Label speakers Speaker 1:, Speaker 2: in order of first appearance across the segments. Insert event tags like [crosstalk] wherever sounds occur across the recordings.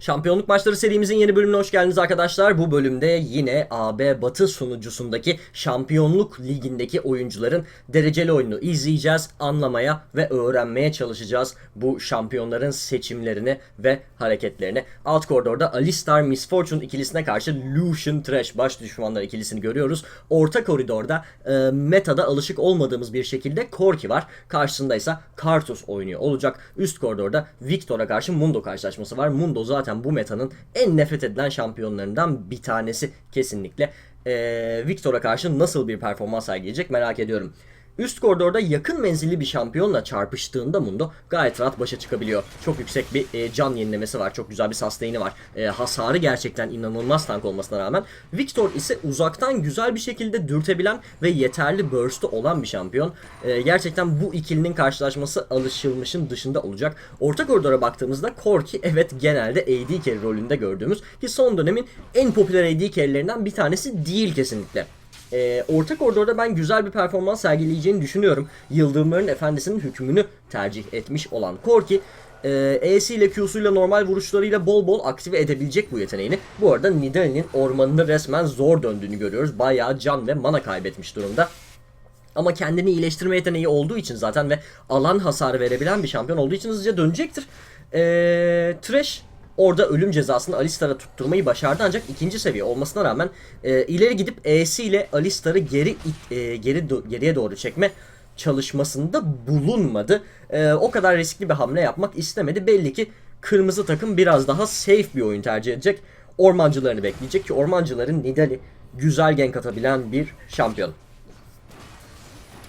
Speaker 1: Şampiyonluk maçları serimizin yeni bölümüne hoş geldiniz arkadaşlar. Bu bölümde yine AB Batı sunucusundaki Şampiyonluk Ligi'ndeki oyuncuların dereceli oyununu izleyeceğiz, anlamaya ve öğrenmeye çalışacağız bu şampiyonların seçimlerini ve hareketlerini. Alt koridorda Alistar Misfortune ikilisine karşı Lucian Trash baş düşmanlar ikilisini görüyoruz. Orta koridorda e, metada alışık olmadığımız bir şekilde Corki var. Karşısında ise Kartus oynuyor olacak. Üst koridorda Victor'a karşı Mundo karşılaşması var. Mundo zaten bu metanın en nefret edilen şampiyonlarından bir tanesi kesinlikle. Ee, Victor'a karşı nasıl bir performans sergileyecek merak ediyorum. Üst koridorda yakın menzilli bir şampiyonla çarpıştığında Mundo gayet rahat başa çıkabiliyor. Çok yüksek bir e, can yenilemesi var. Çok güzel bir sustain'i var. E, hasarı gerçekten inanılmaz tank olmasına rağmen. Victor ise uzaktan güzel bir şekilde dürtebilen ve yeterli burst'u olan bir şampiyon. E, gerçekten bu ikilinin karşılaşması alışılmışın dışında olacak. Orta koridora baktığımızda Corki evet genelde AD carry rolünde gördüğümüz ki son dönemin en popüler AD carry'lerinden bir tanesi değil kesinlikle. Ee, orta koridorda ben güzel bir performans sergileyeceğini düşünüyorum. Yıldırımların Efendisi'nin hükmünü tercih etmiş olan Korki e, E'si ile Q'suyla normal vuruşlarıyla bol bol aktive edebilecek bu yeteneğini. Bu arada Nidalee'nin ormanını resmen zor döndüğünü görüyoruz. Bayağı can ve mana kaybetmiş durumda. Ama kendini iyileştirme yeteneği olduğu için zaten ve alan hasarı verebilen bir şampiyon olduğu için hızlıca dönecektir. Ee, Thresh orada ölüm cezasını Alistar'a tutturmayı başardı ancak ikinci seviye olmasına rağmen e, ileri gidip E'si ile Alistar'ı geri e, geri do- geriye doğru çekme çalışmasında bulunmadı. E, o kadar riskli bir hamle yapmak istemedi. Belli ki kırmızı takım biraz daha safe bir oyun tercih edecek. Ormancılarını bekleyecek ki ormancıların Nidali güzel gank atabilen bir şampiyon.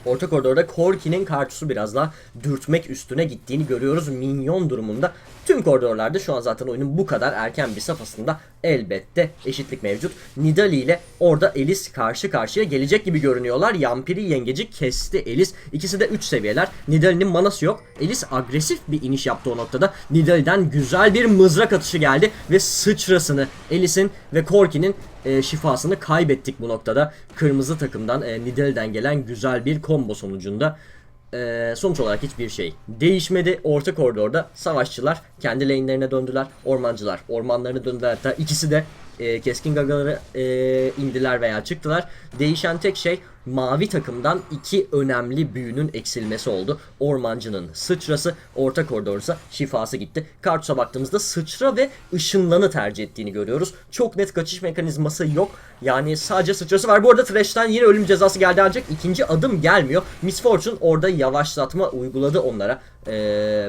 Speaker 1: Orta koridorda Korki'nin kartusu biraz daha dürtmek üstüne gittiğini görüyoruz minyon durumunda. Tüm koridorlarda şu an zaten oyunun bu kadar erken bir safhasında elbette eşitlik mevcut. Nidali ile orada Elis karşı karşıya gelecek gibi görünüyorlar. Yampiri yengeci kesti Elis. İkisi de 3 seviyeler. Nidali'nin manası yok. Elis agresif bir iniş yaptı o noktada. Nidali'den güzel bir mızrak atışı geldi ve sıçrasını Elis'in ve Korki'nin e, şifasını kaybettik bu noktada. Kırmızı takımdan e, Nidalee'den gelen güzel bir combo sonucunda e, sonuç olarak hiçbir şey değişmedi. Orta koridorda savaşçılar kendi lane'lerine döndüler. Ormancılar ormanlarına döndüler. Hatta ikisi de e, keskin gagaları e, indiler veya çıktılar. Değişen tek şey mavi takımdan iki önemli büyünün eksilmesi oldu. Ormancının sıçrası, orta koridorsa şifası gitti. Kartus'a baktığımızda sıçra ve ışınlanı tercih ettiğini görüyoruz. Çok net kaçış mekanizması yok. Yani sadece sıçrası var. Bu arada Thresh'ten yine ölüm cezası geldi ancak ikinci adım gelmiyor. Miss Fortune orada yavaşlatma uyguladı onlara e,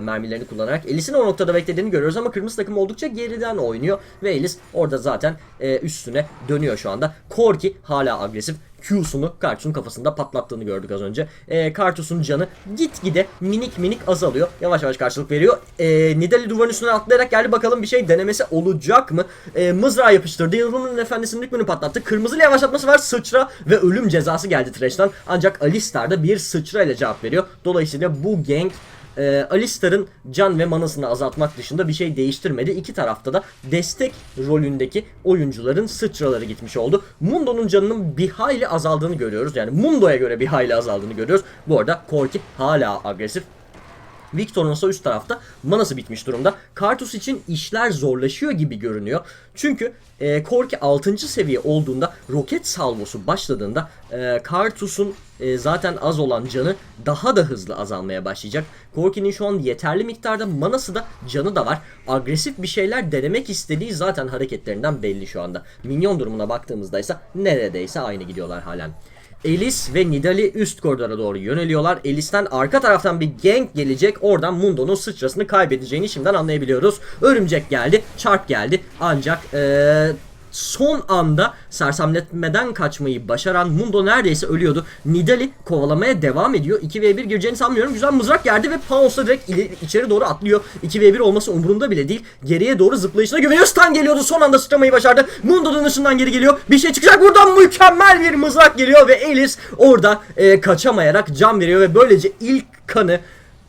Speaker 1: mermilerini kullanarak. Elis'in o noktada beklediğini görüyoruz ama kırmızı takım oldukça geriden oynuyor ve Elis orada zaten e, üstüne dönüyor şu anda. Korki hala agresif. Q'sunu Kartus'un kafasında patlattığını gördük az önce. E, Kartus'un canı gitgide minik minik azalıyor. Yavaş yavaş karşılık veriyor. E, Nidali duvarın üstüne atlayarak geldi bakalım bir şey denemesi olacak mı? E, mızrağı yapıştırdı. Yıldırımın efendisinin hükmünü patlattı. Kırmızı yavaşlatması var. Sıçra ve ölüm cezası geldi Thresh'ten. Ancak Alistar da bir sıçra ile cevap veriyor. Dolayısıyla bu gank e, Alistar'ın can ve manasını azaltmak dışında bir şey değiştirmedi. İki tarafta da destek rolündeki oyuncuların sıçraları gitmiş oldu. Mundo'nun canının bir hayli azaldığını görüyoruz. Yani Mundo'ya göre bir hayli azaldığını görüyoruz. Bu arada Korki hala agresif. Victor'un ise üst tarafta manası bitmiş durumda. Kartus için işler zorlaşıyor gibi görünüyor. Çünkü e, Korki 6. seviye olduğunda roket salvosu başladığında e, Kartus'un e, zaten az olan canı daha da hızlı azalmaya başlayacak. Korki'nin şu an yeterli miktarda manası da canı da var. Agresif bir şeyler denemek istediği zaten hareketlerinden belli şu anda. Minyon durumuna baktığımızda ise neredeyse aynı gidiyorlar halen. Elis ve Nidali üst koridora doğru yöneliyorlar. Elis'ten arka taraftan bir gank gelecek. Oradan Mundo'nun sıçrasını kaybedeceğini şimdiden anlayabiliyoruz. Örümcek geldi, çark geldi. Ancak eee son anda sersemletmeden kaçmayı başaran Mundo neredeyse ölüyordu. Nidali kovalamaya devam ediyor. 2v1 gireceğini sanmıyorum. Güzel mızrak geldi ve Pauns'la direkt içeri doğru atlıyor. 2v1 olması umurunda bile değil. Geriye doğru zıplayışına güveniyor. Stun geliyordu. Son anda sıçramayı başardı. Mundo'nun ışından geri geliyor. Bir şey çıkacak. Buradan mükemmel bir mızrak geliyor ve Elis orada e, kaçamayarak can veriyor ve böylece ilk kanı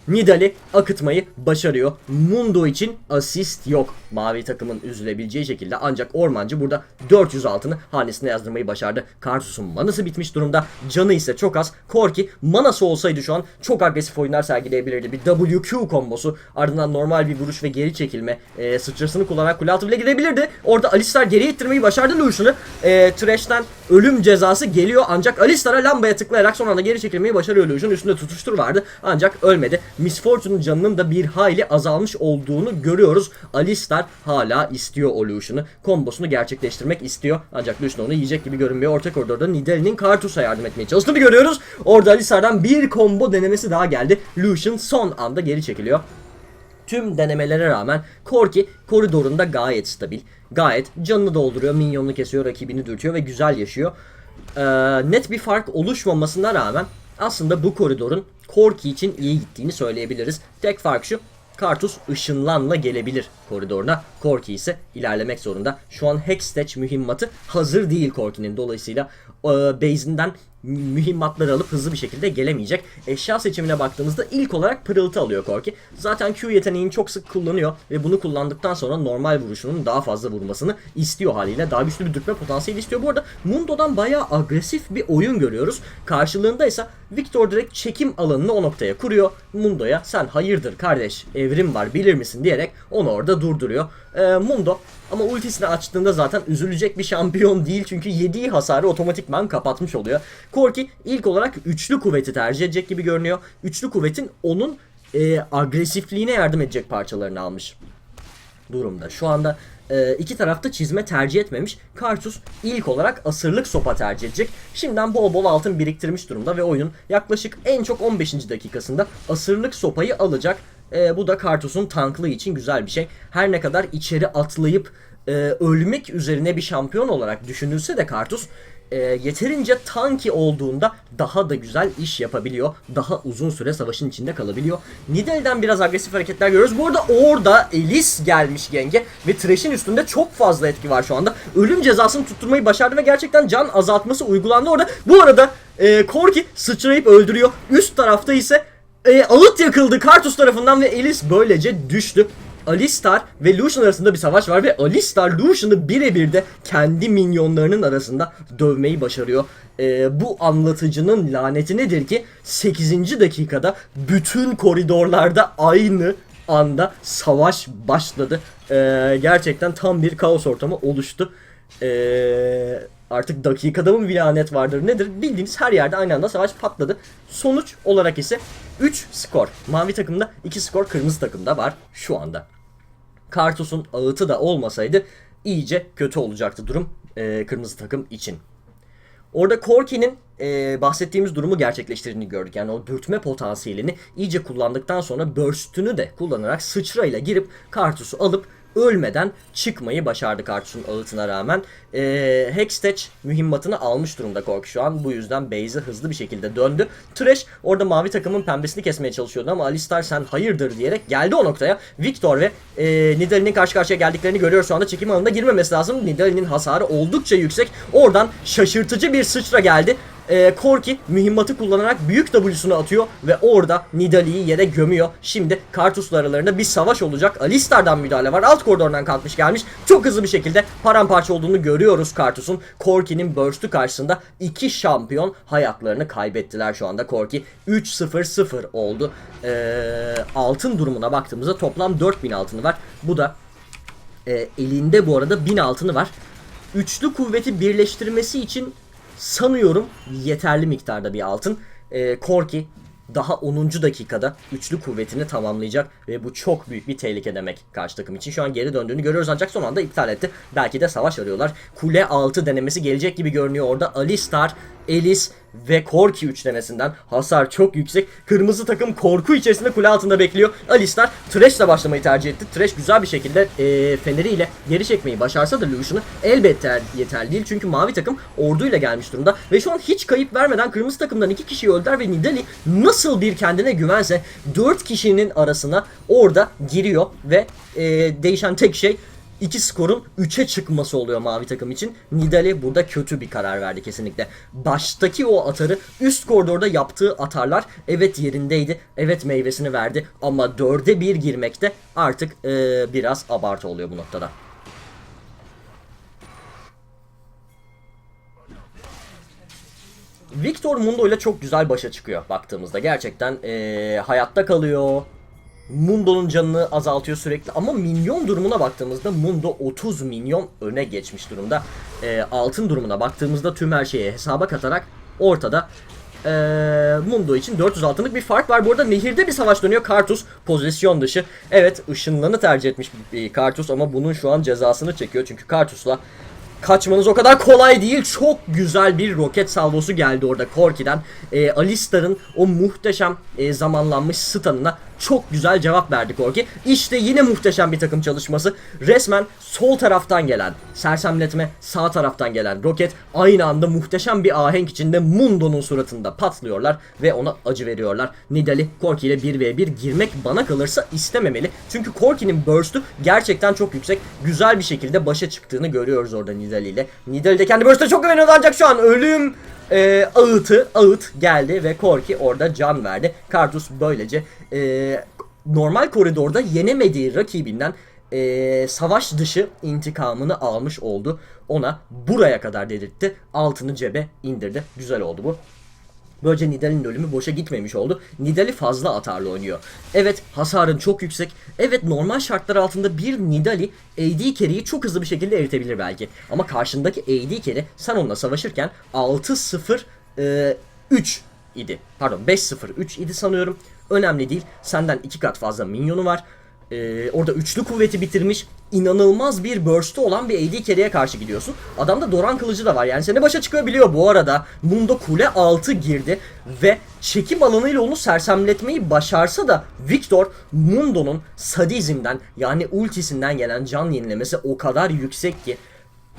Speaker 1: Nidal'i akıtmayı başarıyor. Mundo için asist yok. Mavi takımın üzülebileceği şekilde ancak Ormancı burada 400 altını hanesine yazdırmayı başardı. Kartus'un manası bitmiş durumda. Canı ise çok az. Korki manası olsaydı şu an çok agresif oyunlar sergileyebilirdi. Bir WQ kombosu ardından normal bir vuruş ve geri çekilme e, sıçrasını kullanarak kule altı bile gidebilirdi. Orada Alistar geri ittirmeyi başardı Lucian'ı. E, Thresh'ten ölüm cezası geliyor ancak Alistar'a lambaya tıklayarak son anda geri çekilmeyi başarıyor Lucian. Üstünde tutuştur vardı ancak ölmedi. Miss Fortune'un canının da bir hayli azalmış olduğunu görüyoruz. Alistar hala istiyor o. Kombosunu gerçekleştirmek istiyor. Ancak Lucian onu yiyecek gibi görünmüyor. Orta koridorda Nidalee'nin Kartus'a yardım etmeye çalıştığını görüyoruz. Orada Alistar'dan bir combo denemesi daha geldi. Lucian son anda geri çekiliyor. Tüm denemelere rağmen Korki koridorunda gayet stabil. Gayet canını dolduruyor, minyonunu kesiyor, rakibini dürtüyor ve güzel yaşıyor. Ee, net bir fark oluşmamasına rağmen aslında bu koridorun Korki için iyi gittiğini söyleyebiliriz. Tek fark şu, Kartus ışınlanla gelebilir koridoruna. Korki ise ilerlemek zorunda. Şu an Hextech mühimmatı hazır değil Korki'nin. Dolayısıyla e, base'inden mühimmatları alıp hızlı bir şekilde gelemeyecek. Eşya seçimine baktığımızda ilk olarak pırıltı alıyor Korki. Zaten Q yeteneğini çok sık kullanıyor ve bunu kullandıktan sonra normal vuruşunun daha fazla vurmasını istiyor haliyle. Daha güçlü bir dürtme potansiyeli istiyor. Bu arada Mundo'dan bayağı agresif bir oyun görüyoruz. Karşılığında ise Victor direkt çekim alanını o noktaya kuruyor. Mundo'ya sen hayırdır kardeş evrim var bilir misin diyerek onu orada durduruyor. Ee, Mundo ama ultisini açtığında zaten üzülecek bir şampiyon değil çünkü yediği hasarı otomatikman kapatmış oluyor. Korki ilk olarak üçlü kuvveti tercih edecek gibi görünüyor. Üçlü kuvvetin onun e, agresifliğine yardım edecek parçalarını almış durumda. Şu anda e, iki tarafta çizme tercih etmemiş. Kartus ilk olarak asırlık sopa tercih edecek. Şimdiden bol bol altın biriktirmiş durumda ve oyun yaklaşık en çok 15. dakikasında asırlık sopayı alacak. E, bu da Kartus'un tanklığı için güzel bir şey. Her ne kadar içeri atlayıp e, ölmek üzerine bir şampiyon olarak düşünülse de Kartus e, yeterince tanki olduğunda daha da güzel iş yapabiliyor. Daha uzun süre savaşın içinde kalabiliyor. Nidalee'den biraz agresif hareketler görüyoruz. Bu arada orada Elis gelmiş genge ve Thresh'in üstünde çok fazla etki var şu anda. Ölüm cezasını tutturmayı başardı ve gerçekten can azaltması uygulandı orada. Bu arada e, Korki sıçrayıp öldürüyor. Üst tarafta ise e, ağıt yakıldı Kartus tarafından ve Elis böylece düştü. Alistar ve Lucian arasında bir savaş var ve Alistar Lucian'ı birebir de kendi minyonlarının arasında dövmeyi başarıyor. Ee, bu anlatıcının laneti nedir ki 8. dakikada bütün koridorlarda aynı anda savaş başladı. Ee, gerçekten tam bir kaos ortamı oluştu. Ee, artık dakikada mı bir vardır nedir bildiğiniz her yerde aynı anda savaş patladı. Sonuç olarak ise 3 skor. Mavi takımda 2 skor kırmızı takımda var şu anda. Kartus'un ağıtı da olmasaydı iyice kötü olacaktı durum e, kırmızı takım için. Orada Korki'nin e, bahsettiğimiz durumu gerçekleştirdiğini gördük. Yani o dürtme potansiyelini iyice kullandıktan sonra burst'ünü de kullanarak sıçrayla girip Kartus'u alıp ölmeden çıkmayı başardı Kartus'un ağıtına rağmen. E, Hextech mühimmatını almış durumda Korki şu an. Bu yüzden base'e hızlı bir şekilde döndü. Thresh orada mavi takımın pembesini kesmeye çalışıyordu ama Alistar sen hayırdır diyerek geldi o noktaya. Victor ve e, Nidalee'nin karşı karşıya geldiklerini görüyoruz şu anda. Çekim alanına girmemesi lazım. Nidalee'nin hasarı oldukça yüksek. Oradan şaşırtıcı bir sıçra geldi e, Korki mühimmatı kullanarak büyük W'sunu atıyor ve orada Nidalee'yi yere gömüyor. Şimdi Kartus'la aralarında bir savaş olacak. Alistar'dan müdahale var. Alt koridordan kalkmış gelmiş. Çok hızlı bir şekilde paramparça olduğunu görüyoruz Kartus'un. Korki'nin burst'ü karşısında iki şampiyon hayatlarını kaybettiler şu anda Korki. 3-0-0 oldu. E, altın durumuna baktığımızda toplam 4000 altını var. Bu da e, elinde bu arada 1000 altını var. Üçlü kuvveti birleştirmesi için sanıyorum yeterli miktarda bir altın. Ee, Korki daha 10. dakikada üçlü kuvvetini tamamlayacak ve bu çok büyük bir tehlike demek karşı takım için. Şu an geri döndüğünü görüyoruz ancak son anda iptal etti. Belki de savaş arıyorlar. Kule altı denemesi gelecek gibi görünüyor orada. Alistar, Elis ve Korki üçlemesinden hasar çok yüksek. Kırmızı takım korku içerisinde kule altında bekliyor. Alistar Thresh'le başlamayı tercih etti. Thresh güzel bir şekilde e, feneriyle geri çekmeyi başarsa da Lucian'ı elbette yeterli değil. Çünkü mavi takım orduyla gelmiş durumda. Ve şu an hiç kayıp vermeden kırmızı takımdan iki kişiyi öldüler ve Nidalee nasıl bir kendine güvense 4 kişinin arasına orada giriyor ve e, değişen tek şey iki skorun 3'e çıkması oluyor mavi takım için. Nidali burada kötü bir karar verdi kesinlikle. Baştaki o atarı üst koridorda yaptığı atarlar evet yerindeydi. Evet meyvesini verdi ama 4'e 1 girmekte artık eee, biraz abartı oluyor bu noktada. Victor Mundo ile çok güzel başa çıkıyor baktığımızda. Gerçekten eee, hayatta kalıyor. Mundo'nun canını azaltıyor sürekli ama minyon durumuna baktığımızda Mundo 30 milyon öne geçmiş durumda. Eee, altın durumuna baktığımızda tüm her şeyi hesaba katarak ortada eee, Mundo için 400 altınlık bir fark var. Bu arada nehirde bir savaş dönüyor. Kartus pozisyon dışı. Evet ışınlanı tercih etmiş bir Kartus ama bunun şu an cezasını çekiyor. Çünkü Kartus'la Kaçmanız o kadar kolay değil. Çok güzel bir roket salvosu geldi orada Korki'den. Ee, Alistar'ın o muhteşem e, zamanlanmış stun'ına çok güzel cevap verdi Korki. İşte yine muhteşem bir takım çalışması. Resmen sol taraftan gelen sersemletme, sağ taraftan gelen roket aynı anda muhteşem bir ahenk içinde Mundo'nun suratında patlıyorlar ve ona acı veriyorlar. Nidali Korki ile 1v1 girmek bana kalırsa istememeli. Çünkü Korki'nin burst'ü gerçekten çok yüksek. Güzel bir şekilde başa çıktığını görüyoruz orada Nidali ile. Nidali de kendi burst'e çok güveniyordu ancak şu an ölüm e, ağıtı, ağıt geldi ve Korki orada can verdi. Kartus böylece e, normal koridorda yenemediği rakibinden e, savaş dışı intikamını almış oldu. Ona buraya kadar dedirtti. Altını cebe indirdi. Güzel oldu bu. Böylece Nidalee'nin ölümü boşa gitmemiş oldu. Nidalee fazla atarlı oynuyor. Evet hasarın çok yüksek. Evet normal şartlar altında bir Nidalee AD carry'i çok hızlı bir şekilde eritebilir belki. Ama karşındaki AD carry sen onunla savaşırken 6-0 e, 3 idi. Pardon 5-0-3 idi sanıyorum. Önemli değil. Senden iki kat fazla minyonu var. Ee, orada üçlü kuvveti bitirmiş inanılmaz bir burst'u olan bir AD carry'e karşı gidiyorsun. Adamda Doran kılıcı da var. Yani seni başa çıkabiliyor bu arada. Mundo kule altı girdi ve çekim alanıyla onu sersemletmeyi başarsa da Victor Mundo'nun sadizmden yani ultisinden gelen can yenilemesi o kadar yüksek ki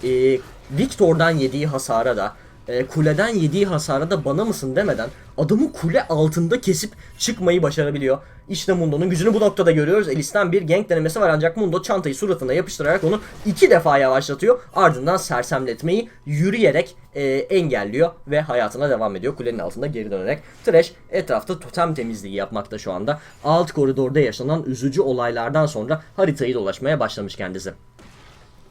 Speaker 1: e, Victor'dan yediği hasara da e, kuleden yediği hasara da bana mısın demeden adamı kule altında kesip çıkmayı başarabiliyor. İşte Mundo'nun gücünü bu noktada görüyoruz. Elis'ten bir gank denemesi var ancak Mundo çantayı suratına yapıştırarak onu iki defa yavaşlatıyor. Ardından sersemletmeyi yürüyerek e, engelliyor ve hayatına devam ediyor. Kulenin altında geri dönerek. Thresh etrafta totem temizliği yapmakta şu anda. Alt koridorda yaşanan üzücü olaylardan sonra haritayı dolaşmaya başlamış kendisi.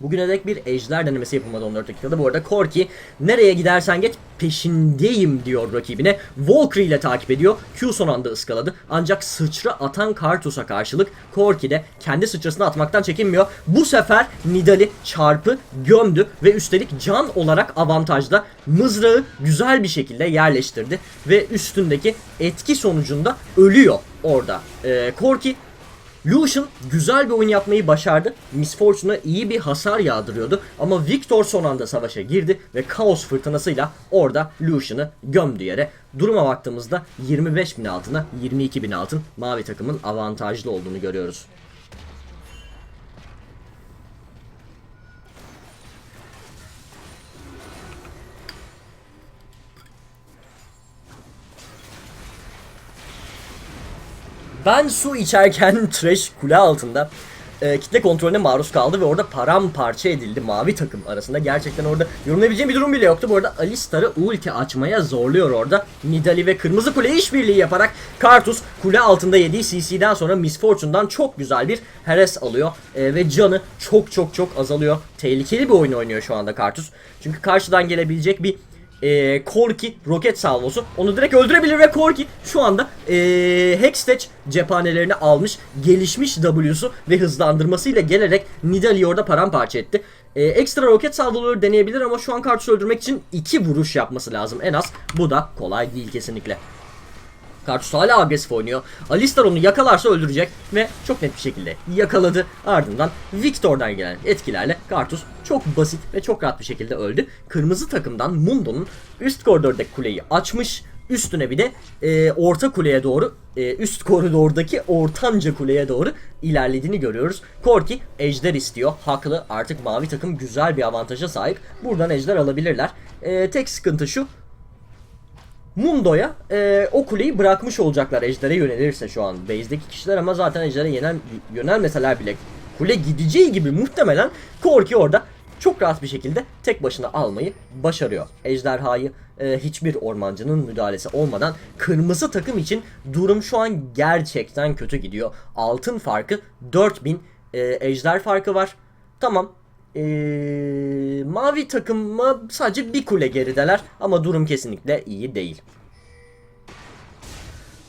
Speaker 1: Bugüne dek bir ejder denemesi yapılmadı 14 dakikada. Bu arada Korki nereye gidersen geç peşindeyim diyor rakibine. Valkyrie ile takip ediyor. Q son anda ıskaladı. Ancak sıçra atan Kartus'a karşılık Korki de kendi sıçrasını atmaktan çekinmiyor. Bu sefer Nidali çarpı gömdü ve üstelik can olarak avantajda mızrağı güzel bir şekilde yerleştirdi. Ve üstündeki etki sonucunda ölüyor orada. Ee, Korki Lucian güzel bir oyun yapmayı başardı. Miss Fortune'a iyi bir hasar yağdırıyordu. Ama Victor son anda savaşa girdi ve kaos fırtınasıyla orada Lucian'ı gömdü yere. Duruma baktığımızda 25.000 altına 22.000 altın mavi takımın avantajlı olduğunu görüyoruz. Ben su içerken [laughs] Trash kule altında e, kitle kontrolüne maruz kaldı ve orada paramparça edildi mavi takım arasında. Gerçekten orada yorumlayabileceğim bir durum bile yoktu. Bu arada Alistar'ı ulti açmaya zorluyor orada. Nidali ve Kırmızı Kule işbirliği yaparak Kartus kule altında yediği CC'den sonra Miss Fortune'dan çok güzel bir heres alıyor. E, ve canı çok çok çok azalıyor. Tehlikeli bir oyun oynuyor şu anda Kartus. Çünkü karşıdan gelebilecek bir e, Korki roket salvosu onu direkt öldürebilir ve Korki şu anda e, Hextech cephanelerini almış gelişmiş W'su ve hızlandırmasıyla gelerek Nidalee'yi orada paramparça etti. E, ekstra roket salvoları deneyebilir ama şu an Kartus'u öldürmek için iki vuruş yapması lazım en az. Bu da kolay değil kesinlikle. Kartus hala agresif oynuyor. Alistar onu yakalarsa öldürecek ve çok net bir şekilde yakaladı. Ardından Victor'dan gelen etkilerle Kartus çok basit ve çok rahat bir şekilde öldü. Kırmızı takımdan Mundo'nun üst koridordaki kuleyi açmış. Üstüne bir de e, orta kuleye doğru, e, üst koridordaki ortanca kuleye doğru ilerlediğini görüyoruz. Korki ejder istiyor. Haklı. Artık mavi takım güzel bir avantaja sahip. Buradan ejder alabilirler. E, tek sıkıntı şu. Mundo'ya e, o kuleyi bırakmış olacaklar Ejder'e yönelirse şu an base'deki kişiler ama zaten Ejder'e yönel, yönelmeseler bile kule gideceği gibi muhtemelen Korki orada çok rahat bir şekilde tek başına almayı başarıyor. Ejderhayı e, hiçbir ormancının müdahalesi olmadan kırmızı takım için durum şu an gerçekten kötü gidiyor. Altın farkı 4000 e, ejder farkı var. Tamam. E, mavi takıma sadece bir kule gerideler ama durum kesinlikle iyi değil.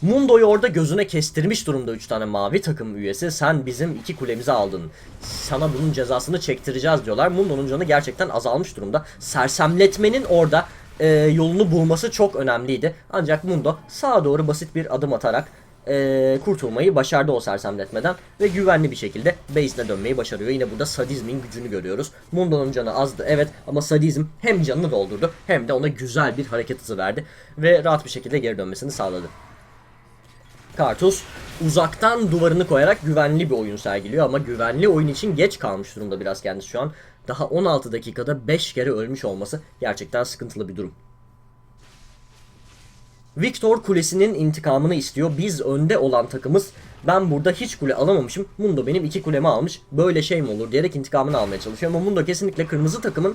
Speaker 1: Mundo'yu orada gözüne kestirmiş durumda 3 tane mavi takım üyesi. Sen bizim iki kulemizi aldın. Sana bunun cezasını çektireceğiz diyorlar. Mundo'nun canı gerçekten azalmış durumda. Sersemletmenin orada e, yolunu bulması çok önemliydi. Ancak Mundo sağa doğru basit bir adım atarak e, kurtulmayı başardı o sersemletmeden ve güvenli bir şekilde base'ine dönmeyi başarıyor. Yine burada sadizmin gücünü görüyoruz. Mundo'nun canı azdı evet ama sadizm hem canını doldurdu hem de ona güzel bir hareket hızı verdi ve rahat bir şekilde geri dönmesini sağladı. Kartus uzaktan duvarını koyarak güvenli bir oyun sergiliyor ama güvenli oyun için geç kalmış durumda biraz kendisi şu an. Daha 16 dakikada 5 kere ölmüş olması gerçekten sıkıntılı bir durum. Victor kulesinin intikamını istiyor. Biz önde olan takımız ben burada hiç kule alamamışım. Mundo benim iki kulemi almış. Böyle şey mi olur diyerek intikamını almaya çalışıyor. Ama Mundo kesinlikle kırmızı takımın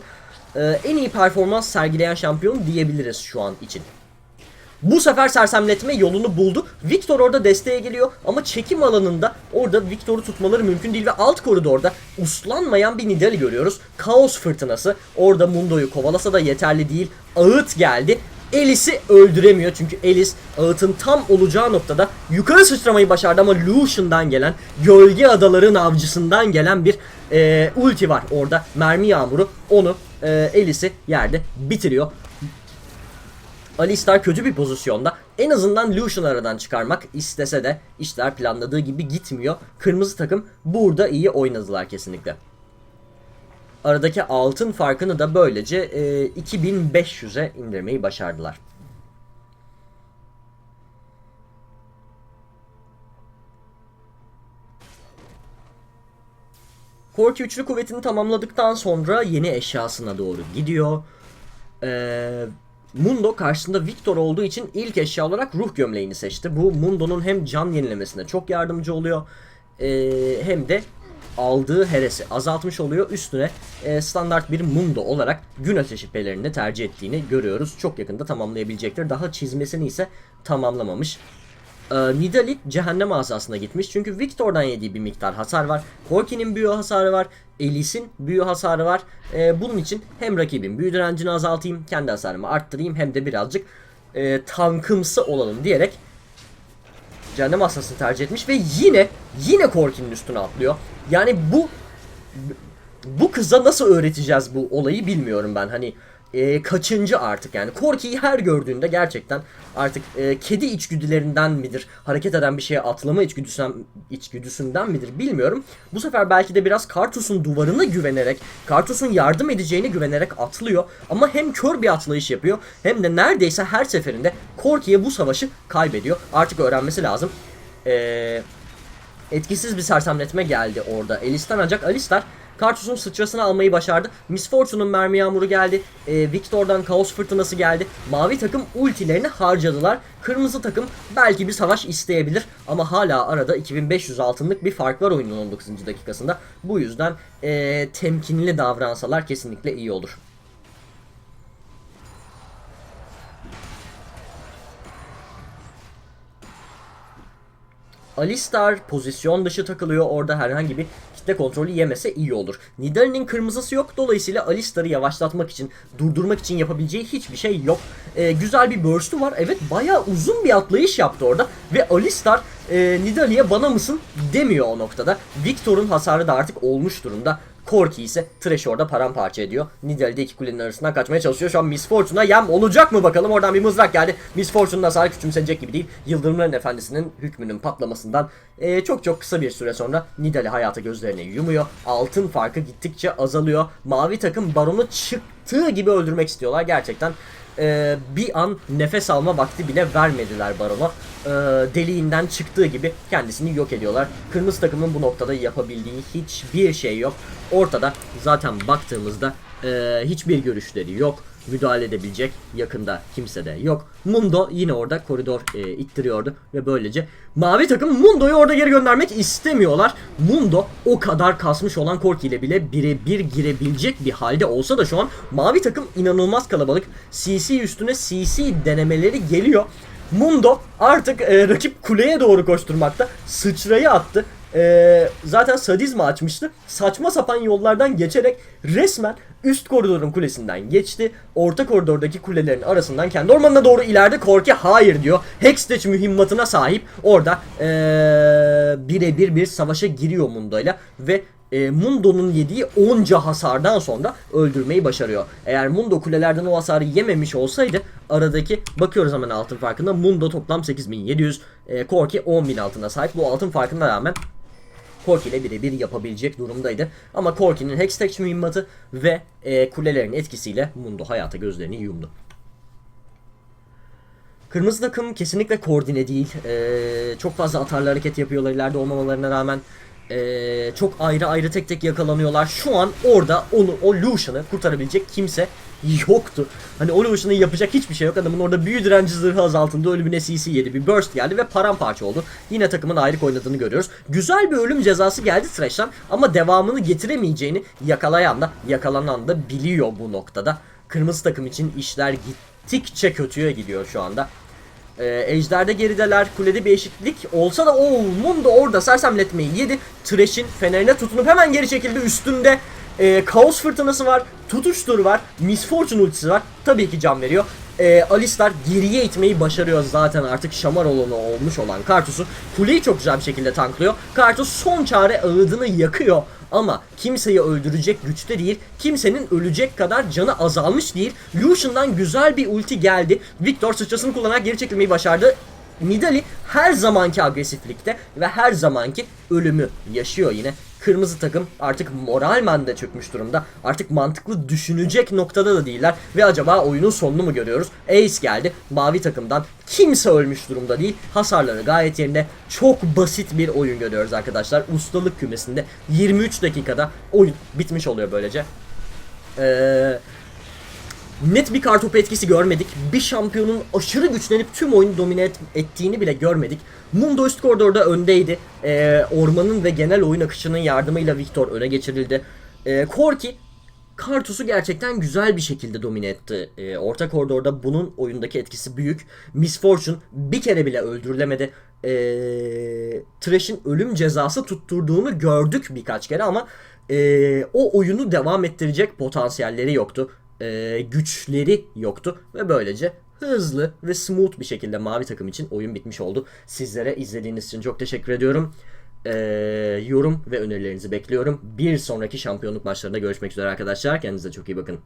Speaker 1: e, en iyi performans sergileyen şampiyon diyebiliriz şu an için. Bu sefer sersemletme yolunu buldu. Victor orada desteğe geliyor ama çekim alanında orada Victor'u tutmaları mümkün değil ve alt koridorda uslanmayan bir Nidali görüyoruz. Kaos fırtınası orada Mundo'yu kovalasa da yeterli değil. Ağıt geldi. Elis'i öldüremiyor çünkü Elis ağıtın tam olacağı noktada yukarı sıçramayı başardı ama Lucian'dan gelen gölge adaların avcısından gelen bir e, ulti var orada mermi yağmuru onu e, Elis'i yerde bitiriyor. Alistar kötü bir pozisyonda. En azından Lucian aradan çıkarmak istese de işler planladığı gibi gitmiyor. Kırmızı takım burada iyi oynadılar kesinlikle. Aradaki altın farkını da böylece e, 2500'e indirmeyi başardılar. Korki üçlü kuvvetini tamamladıktan sonra yeni eşyasına doğru gidiyor. Eee Mundo karşısında Victor olduğu için ilk eşya olarak ruh gömleğini seçti. Bu Mundo'nun hem can yenilemesine çok yardımcı oluyor ee, hem de aldığı heresi azaltmış oluyor. Üstüne e, standart bir Mundo olarak gün ateşi pelerini tercih ettiğini görüyoruz. Çok yakında tamamlayabilecektir. Daha çizmesini ise tamamlamamış. Ee, Nidalee cehennem asasına gitmiş. Çünkü Victor'dan yediği bir miktar hasar var. Corki'nin büyü hasarı var. Elis'in büyü hasarı var. Ee, bunun için hem rakibin büyü direncini azaltayım, kendi hasarımı arttırayım hem de birazcık e, tankımsı olalım diyerek cehennem asasını tercih etmiş ve yine yine Corki'nin üstüne atlıyor. Yani bu bu kıza nasıl öğreteceğiz bu olayı bilmiyorum ben. Hani e, kaçıncı artık yani. Corki'yi her gördüğünde gerçekten artık e, kedi içgüdülerinden midir, hareket eden bir şeye atlama içgüdüsünden, içgüdüsünden midir bilmiyorum. Bu sefer belki de biraz Kartus'un duvarına güvenerek, Kartus'un yardım edeceğine güvenerek atlıyor. Ama hem kör bir atlayış yapıyor hem de neredeyse her seferinde Corki'ye bu savaşı kaybediyor. Artık öğrenmesi lazım. Eee etkisiz bir sersemletme geldi orada. Elis'ten ancak Alistar Kartus'un sıçrasını almayı başardı. Miss Fortune'un mermi yağmuru geldi. E, Victor'dan kaos fırtınası geldi. Mavi takım ultilerini harcadılar. Kırmızı takım belki bir savaş isteyebilir ama hala arada 2500 altınlık bir fark var oyunun 19. dakikasında. Bu yüzden e, temkinli davransalar kesinlikle iyi olur. Alistar pozisyon dışı takılıyor. Orada herhangi bir kitle kontrolü yemese iyi olur. Nidalee'nin kırmızısı yok. Dolayısıyla Alistar'ı yavaşlatmak için, durdurmak için yapabileceği hiçbir şey yok. Ee, güzel bir burst'u var. Evet bayağı uzun bir atlayış yaptı orada. Ve Alistar e, Nidalee'ye bana mısın demiyor o noktada. Victor'un hasarı da artık olmuş durumda. Corki ise Thresh orada paramparça ediyor. Nidalee de iki kulenin arasından kaçmaya çalışıyor. Şu an Miss Fortune'a yem olacak mı bakalım. Oradan bir mızrak geldi. Miss Fortune'un hasarı küçümsenecek gibi değil. Yıldırımların Efendisi'nin hükmünün patlamasından e, çok çok kısa bir süre sonra Nidalee hayata gözlerini yumuyor. Altın farkı gittikçe azalıyor. Mavi takım Baron'u çıktığı gibi öldürmek istiyorlar. Gerçekten e, bir an nefes alma vakti bile vermediler Baron'a. E, deliğinden çıktığı gibi kendisini yok ediyorlar. Kırmızı takımın bu noktada yapabildiği hiçbir şey yok. Ortada zaten baktığımızda e, hiçbir görüşleri yok. Müdahale edebilecek yakında kimse de yok. Mundo yine orada koridor e, ittiriyordu ve böylece mavi takım Mundo'yu orada geri göndermek istemiyorlar. Mundo o kadar kasmış olan Korki ile bile birebir girebilecek bir halde olsa da şu an mavi takım inanılmaz kalabalık. CC üstüne CC denemeleri geliyor. Mundo artık e, rakip kuleye doğru koşturmakta. Sıçrayı attı. E, zaten sadizma açmıştı. Saçma sapan yollardan geçerek resmen üst koridorun kulesinden geçti. Orta koridordaki kulelerin arasından kendi ormanına doğru ileride Korki hayır diyor. Hextech mühimmatına sahip orada e, birebir bir savaşa giriyor Mundo'yla ve e, Mundo'nun yediği onca hasardan sonra öldürmeyi başarıyor. Eğer Mundo kulelerden o hasarı yememiş olsaydı aradaki bakıyoruz hemen altın farkında Mundo toplam 8700 e, Korki 10.000 altına sahip. Bu altın farkına rağmen Korki ile birebir yapabilecek durumdaydı. Ama Korki'nin Hextech mühimmatı ve e, kulelerin etkisiyle Mundo hayata gözlerini yumdu. Kırmızı takım kesinlikle koordine değil. Ee, çok fazla atarlı hareket yapıyorlar ileride olmamalarına rağmen. Ee, çok ayrı ayrı tek tek yakalanıyorlar. Şu an orada onu, o Lucian'ı kurtarabilecek kimse yoktu. Hani o Lucian'ı yapacak hiçbir şey yok. Adamın orada büyü direnci zırhı azaltında ölümüne CC yedi. Bir burst geldi ve paramparça oldu. Yine takımın ayrık oynadığını görüyoruz. Güzel bir ölüm cezası geldi Thresh'ten ama devamını getiremeyeceğini yakalayan da yakalanan da biliyor bu noktada. Kırmızı takım için işler gittikçe kötüye gidiyor şu anda. Ee, Ejder'de gerideler. Kulede bir eşitlik olsa da o Mundo orada sersemletmeyi yedi. Thresh'in fenerine tutunup hemen geri çekildi. Üstünde e, kaos fırtınası var. Tutuştur var. Miss Fortune ultisi var. Tabii ki can veriyor. E, Alistar geriye itmeyi başarıyor zaten artık şamar olanı olmuş olan Kartus'u. Kuleyi çok güzel bir şekilde tanklıyor. Kartus son çare ağıdını yakıyor. Ama kimseyi öldürecek güçte değil. Kimsenin ölecek kadar canı azalmış değil. Lucian'dan güzel bir ulti geldi. Victor sıçrasını kullanarak geri çekilmeyi başardı. Nidali her zamanki agresiflikte ve her zamanki ölümü yaşıyor yine. Kırmızı takım artık moralmen de çökmüş durumda. Artık mantıklı düşünecek noktada da değiller. Ve acaba oyunun sonunu mu görüyoruz? Ace geldi. Mavi takımdan kimse ölmüş durumda değil. Hasarları gayet yerinde. Çok basit bir oyun görüyoruz arkadaşlar. Ustalık kümesinde 23 dakikada oyun bitmiş oluyor böylece. Eee net bir kartopu etkisi görmedik. Bir şampiyonun aşırı güçlenip tüm oyunu domine et- ettiğini bile görmedik. Mundo üst koridorda öndeydi. Ee, ormanın ve genel oyun akışının yardımıyla Victor öne geçirildi. Ee, Korki Kartus'u gerçekten güzel bir şekilde domine etti. Ee, orta koridorda bunun oyundaki etkisi büyük. Miss Fortune bir kere bile öldürülemedi. Ee, Thresh'in ölüm cezası tutturduğunu gördük birkaç kere ama ee, o oyunu devam ettirecek potansiyelleri yoktu. Ee, güçleri yoktu ve böylece hızlı ve smooth bir şekilde mavi takım için oyun bitmiş oldu. Sizlere izlediğiniz için çok teşekkür ediyorum. Ee, yorum ve önerilerinizi bekliyorum. Bir sonraki şampiyonluk maçlarında görüşmek üzere arkadaşlar. Kendinize çok iyi bakın.